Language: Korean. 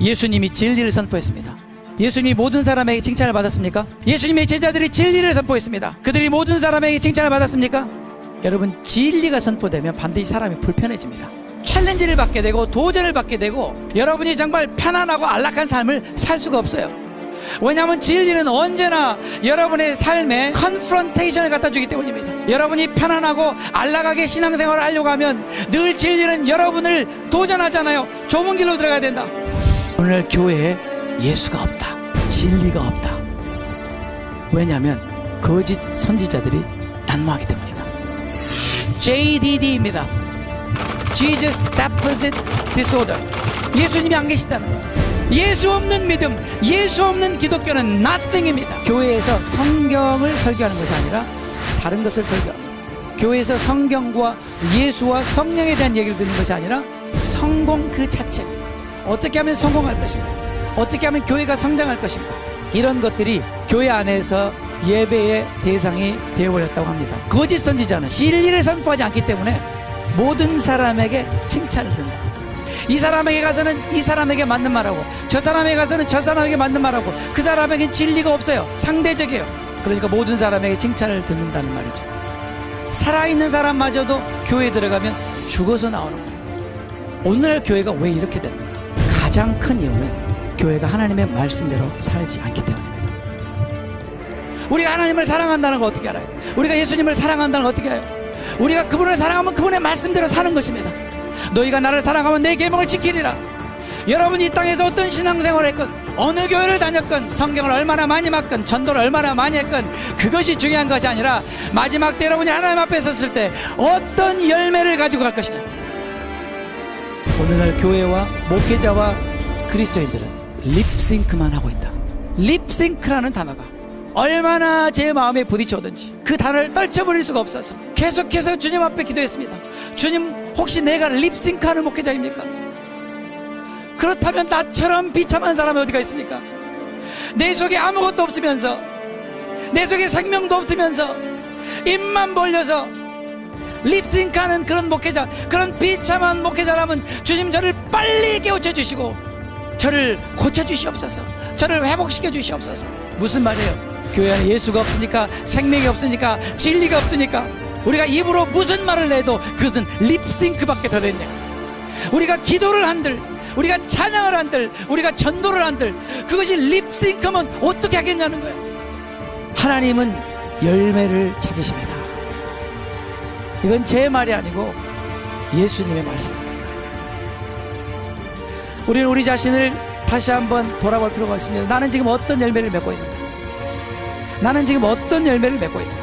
예수님이 진리를 선포했습니다. 예수님이 모든 사람에게 칭찬을 받았습니까? 예수님의 제자들이 진리를 선포했습니다. 그들이 모든 사람에게 칭찬을 받았습니까? 여러분 진리가 선포되면 반드시 사람이 불편해집니다. 챌린지를 받게 되고 도전을 받게 되고 여러분이 정말 편안하고 안락한 삶을 살 수가 없어요. 왜냐하면 진리는 언제나 여러분의 삶에 컨프런테이션을 갖다 주기 때문입니다. 여러분이 편안하고 안락하게 신앙생활을 하려고 하면 늘 진리는 여러분을 도전하잖아요. 좁은 길로 들어가야 된다. 오늘 교회에 예수가 없다. 진리가 없다. 왜냐하면 거짓 선지자들이 난무하기 때문이다. JDD입니다. Jesus Deposit Disorder. 예수님이 안 계시다는 거. 예 수 없는 믿음, 예수 없는 기독교는 nothing입니다. 교회에서 성경을 설교하는 것이 아니라 다른 것을 설교합니다. 교회에서 성경과 예수와 성령에 대한 얘기를 듣는 것이 아니라 성공 그 자체. 어떻게 하면 성공할 것인가? 어떻게 하면 교회가 성장할 것인가? 이런 것들이 교회 안에서 예배의 대상이 되어버렸다고 합니다. 거짓 선지자는 진리를 선포하지 않기 때문에 모든 사람에게 칭찬을 든다. 이 사람에게 가서는 이 사람에게 맞는 말하고 저 사람에게 가서는 저 사람에게 맞는 말하고 그 사람에겐 진리가 없어요. 상대적이에요. 그러니까 모든 사람에게 칭찬을 듣는다는 말이죠. 살아있는 사람마저도 교회에 들어가면 죽어서 나오는 거예요. 오늘날 교회가 왜 이렇게 됐는가? 가장 큰 이유는 교회가 하나님의 말씀대로 살지 않기 때문입니다. 우리가 하나님을 사랑한다는 거 어떻게 알아요? 우리가 예수님을 사랑한다는 거 어떻게 알아요? 우리가 그분을 사랑하면 그분의 말씀대로 사는 것입니다. 너희가 나를 사랑하면 내 계명을 지키리라. 여러분이 이 땅에서 어떤 신앙생활을 했건 어느 교회를 다녔건 성경을 얼마나 많이 맞건 전도를 얼마나 많이 했건 그것이 중요한 것이 아니라 마지막 때 여러분이 하나님 앞에 섰을 때 어떤 열매를 가지고 갈 것이냐? 오늘날 교회와 목회자와 그리스도인들은 립싱크만 하고 있다. 립싱크라는 단어가 얼마나 제 마음에 부딪혀오든지 그 단어를 떨쳐버릴 수가 없어서 계속해서 주님 앞에 기도했습니다 주님 혹시 내가 립싱크하는 목회자입니까? 그렇다면 나처럼 비참한 사람이 어디가 있습니까? 내 속에 아무것도 없으면서 내 속에 생명도 없으면서 입만 벌려서 립싱크하는 그런 목회자 그런 비참한 목회자라면 주님 저를 빨리 깨우쳐 주시고 저를 고쳐 주시옵소서 저를 회복시켜 주시옵소서 무슨 말이에요 교회 안에 예수가 없으니까 생명이 없으니까 진리가 없으니까 우리가 입으로 무슨 말을 해도 그것은 립싱크밖에 더 됐냐 우리가 기도를 한들 우리가 찬양을 한들 우리가 전도를 한들 그것이 립싱크면 어떻게 하겠냐는 거예요. 하나님은 열매를 찾으십니다. 이건 제 말이 아니고 예수님의 말씀입니다. 우리는 우리 자신을 다시 한번 돌아볼 필요가 있습니다. 나는 지금 어떤 열매를 맺고 있는가 나는 지금 어떤 열매를 맺고 있는가